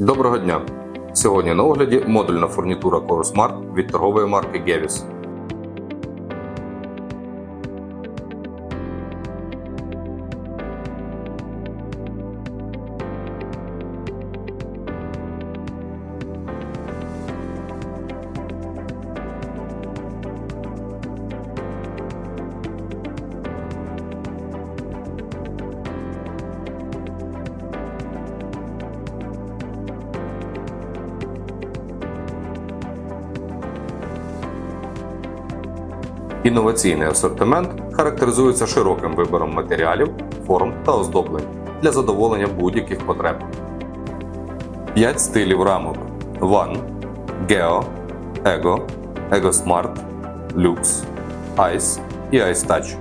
Доброго дня! Сьогодні на огляді модульна фурнітура CoreSmart від торгової марки Gevis. Інноваційний асортимент характеризується широким вибором матеріалів, форм та оздоблень для задоволення будь-яких потреб. 5 стилів рамок: One, Geo, Ego, Ego Smart, Lux, Ice і Ice Touch,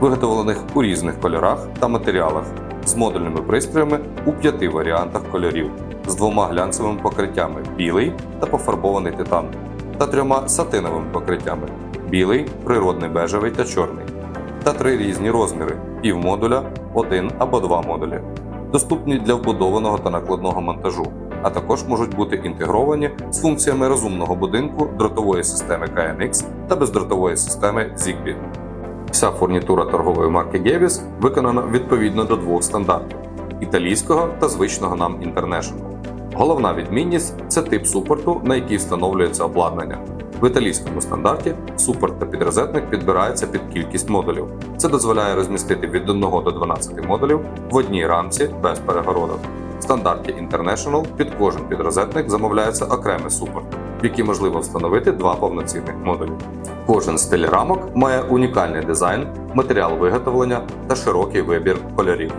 виготовлених у різних кольорах та матеріалах з модульними пристроями у п'яти варіантах кольорів з двома глянцевими покриттями білий та пофарбований титан, та трьома сатиновими покриттями білий, природний бежевий та чорний, та три різні розміри півмодуля, один або два модулі, доступні для вбудованого та накладного монтажу, а також можуть бути інтегровані з функціями розумного будинку, дротової системи KNX та бездротової системи ZigBee. Вся фурнітура торгової марки Gevis виконана відповідно до двох стандартів італійського та звичного нам International. Головна відмінність це тип супорту, на який встановлюється обладнання. В італійському стандарті супорт та підрозетник підбираються під кількість модулів. Це дозволяє розмістити від 1 до 12 модулів в одній рамці без перегородок. В стандарті International під кожен підрозетник замовляється окремий супорт, в який можливо встановити два повноцінних модулі. Кожен стиль рамок має унікальний дизайн, матеріал виготовлення та широкий вибір кольорів.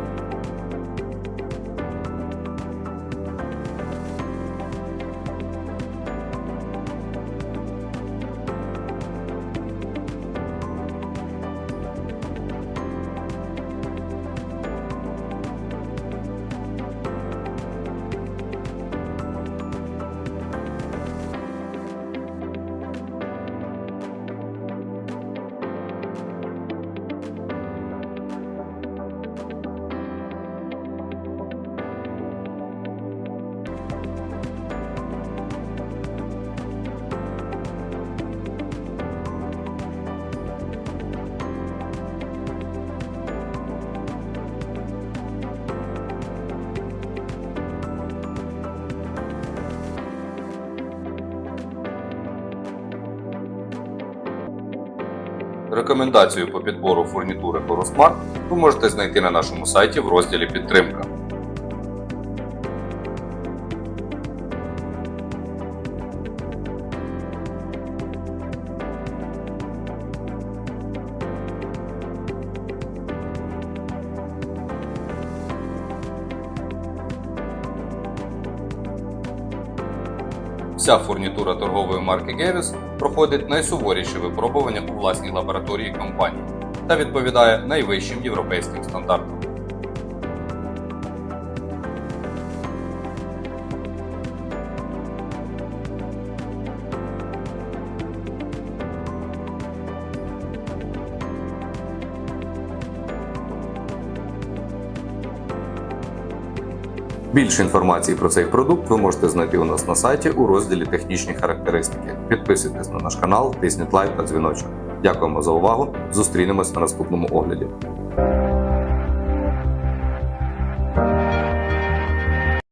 Рекомендацію по підбору фурнітури CoreSmart ви можете знайти на нашому сайті в розділі Підтримка. Вся фурнітура торгової марки Гевіс проходить найсуворіші випробування у власній лабораторії компанії та відповідає найвищим європейським стандартам. Більше інформації про цей продукт ви можете знайти у нас на сайті у розділі Технічні характеристики. Підписуйтесь на наш канал, тисніть лайк та дзвіночок. Дякуємо за увагу. Зустрінемось на наступному огляді.